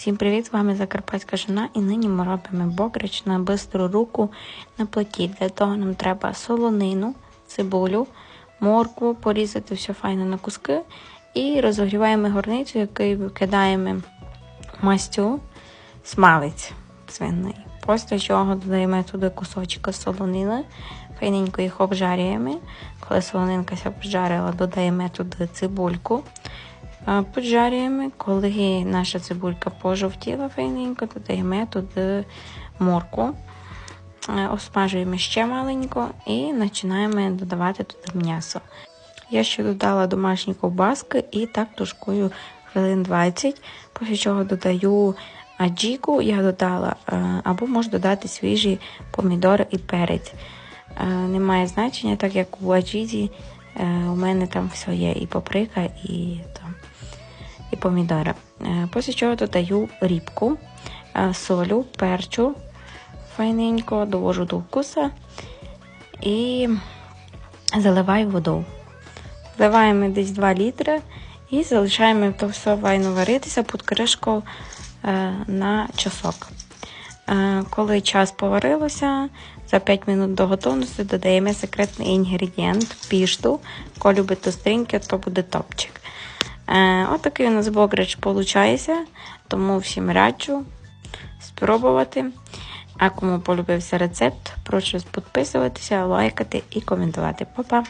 Всім привіт! З вами Закарпатська жена і нині ми робимо бокрич на бистру руку на плиті. Для того нам треба солонину, цибулю, моркву, порізати все файно на куски і розогріваємо горницю, якою викидаємо мастю смалець свиний. Після чого додаємо туди кусочки солонини, файненько їх обжарюємо. Коли солонинка обжарила, додаємо туди цибульку. Поджарюємо, коли наша цибулька пожовтіла файненько, додаємо туди морку, осмажуємо ще маленько і починаємо додавати туди м'ясо. Я ще додала домашні ковбаски і так тушкую хвилин 20, після чого додаю аджіку, я додала, або можу додати свіжі помідори і перець. Немає значення, так як у аджізі у мене там все є, і паприка, і там і помідори. Е, Після чого додаю рібку, е, солю, перчу файненько, довожу до вкуса і заливаю воду. Заливаємо десь 2 літри і залишаємо то все файно варитися під кришкою е, на часок. Е, Коли час поварилося, за 5 минут до готовності додаємо секретний інгредієнт пішту. Хто любить тостринки, то буде топчик. Е, Отакий у нас бограч виходить, тому всім раджу спробувати. А кому полюбився рецепт, прошу підписуватися, лайкати і коментувати. Па-па!